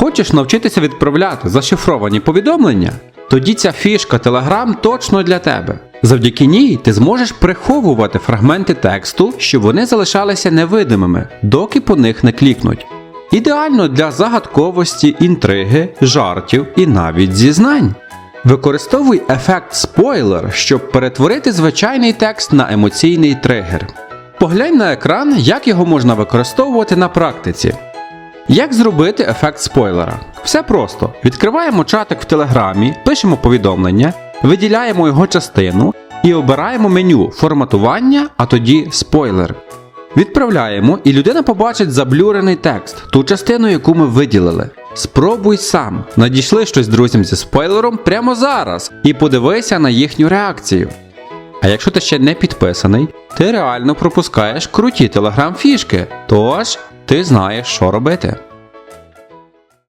Хочеш навчитися відправляти зашифровані повідомлення? Тоді ця фішка Telegram точно для тебе. Завдяки ній ти зможеш приховувати фрагменти тексту, щоб вони залишалися невидимими, доки по них не клікнуть. Ідеально для загадковості, інтриги, жартів і навіть зізнань. Використовуй ефект спойлер, щоб перетворити звичайний текст на емоційний тригер. Поглянь на екран, як його можна використовувати на практиці. Як зробити ефект спойлера? Все просто. Відкриваємо чатик в Телеграмі, пишемо повідомлення, виділяємо його частину і обираємо меню форматування, а тоді спойлер. Відправляємо, і людина побачить заблюрений текст, ту частину, яку ми виділили. Спробуй сам. Надійшли щось друзям зі спойлером прямо зараз і подивися на їхню реакцію. А якщо ти ще не підписаний, ти реально пропускаєш круті телеграм-фішки, тож ти знаєш, що робити.